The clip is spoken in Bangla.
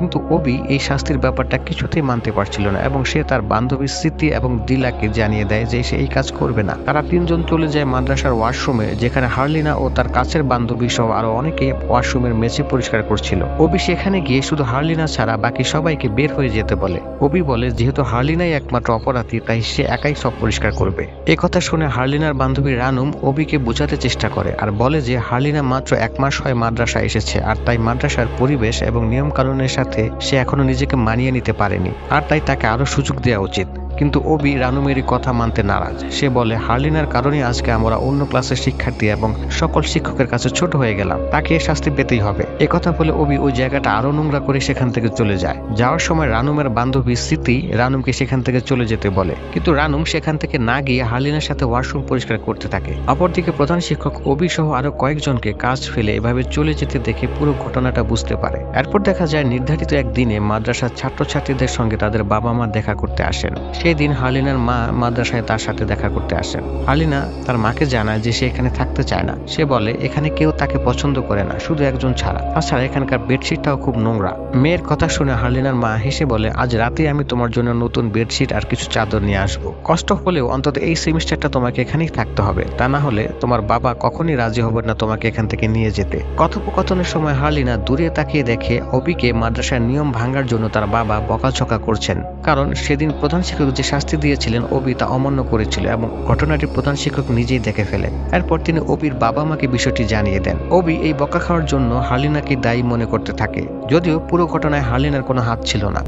কিন্তু অবি এই শাস্তির ব্যাপারটা কিছুতেই মানতে পারছিল না এবং সে তার বান্ধবী স্মৃতি এবং দিলাকে জানিয়ে দেয় যে সে এই কাজ করবে না। তারা তিনজন চলে যায় মাদ্রাসার ওয়াশরুমে, যেখানে হার্লিনা ও তার কাছের বান্ধবী সহ আরও অনেকে ওয়াশরুমের মেঝে পরিষ্কার করছিল। অবি সেখানে গিয়ে শুধু হার্লিনা ছাড়া বাকি সবাইকে বের হয়ে যেতে বলে। অবি বলে, যেহেতু হার্লিনাই একমাত্র অপরাধী, তাই সে একাই সব পরিষ্কার করবে। এ কথা শুনে হার্লিনার বান্ধবী রানুম অবিকে বোঝাতে চেষ্টা করে আর বলে যে, হার্লিনা মাত্র এক মাস হয় মাদ্রাসা এসেছে, আর তাই মাদ্রাসার পরিবেশ এবং নিয়ম কানুনের সাথে সে এখনও নিজেকে মানিয়ে নিতে পারেনি। আর তাই তাকে আরও সুযোগ দেওয়া উচিত। কিন্তু ওবি অবি রানুমেরই কথা মানতে নারাজ। সে বলে, হার্লিনার কারণে আজকে আমরা অন্য ক্লাসের শিক্ষার্থী এবং সকল শিক্ষকের কাছে ছোট হয়ে গেলাম। তাকে শাস্তি পেতেই হবে। কথা বলে অবি ওই জায়গাটা আরও নোংরা করে সেখান থেকে চলে যায়। যাওয়ার সময় রানুমের বান্ধবী স্মৃতি রানুমকে সেখান থেকে চলে যেতে বলে। কিন্তু রানুম সেখান থেকে না গিয়ে হার্লিনার সাথে ওয়াশরুম পরিষ্কার করতে থাকে। অপরদিকে প্রধান শিক্ষক অবি সহ আরও কয়েকজনকে কাজ ফেলে এভাবে চলে যেতে দেখে পুরো ঘটনাটা বুঝতে পারে। এরপর দেখা যায়, নির্ধারিত একদিনে মাদ্রাসার ছাত্রছাত্রীদের সঙ্গে তাদের বাবা মা দেখা করতে আসেন। সেই দিন হালিনার মা মাদ্রাসায় তার সাথে দেখা করতে আসেন। হালিনা তার মাকে জানায় যে সে এখানে থাকতে চায় না। সে বলে, এখানে কেউ তাকে পছন্দ করে না, শুধু একজন ছাড়া। তাছাড়া এখানকার বেডশিটটাও খুব নোংরা। মেয়ের কথা শুনে হালিনার মা হেসে বলে, আজ রাতে আমি তোমার জন্য নতুন বেডশিট আর কিছু চাদর নিয়ে আসব। কষ্ট হলেও অন্তত এই সেমিস্টারটা তোমাকে এখানেই থাকতে হবে। তা না হলে তোমার বাবা কখনই রাজি হবে না তোমাকে এখান থেকে নিয়ে যেতে। কথোপকথনের সময় হালিনা দূরে তাকিয়ে দেখে অবিকে মাদ্রাসার নিয়ম ভাঙার জন্য তার বাবা বকাঝকা করছেন। কারণ সেদিন প্রধান শিক্ষক যে শাস্তি দিয়েছিলেন অবি তা অমান্য করেছিল এবং ঘটনাটি প্রধান শিক্ষক নিজেই দেখে ফেলেন। এরপর তিনি অবির বাবা মাকে বিষয়টি জানিয়ে দেন। অবি এই বকা খাওয়ার জন্য হালিনাকে দায়ী মনে করতে থাকে, যদিও পুরো ঘটনায় হালিনার কোনো হাত ছিল না।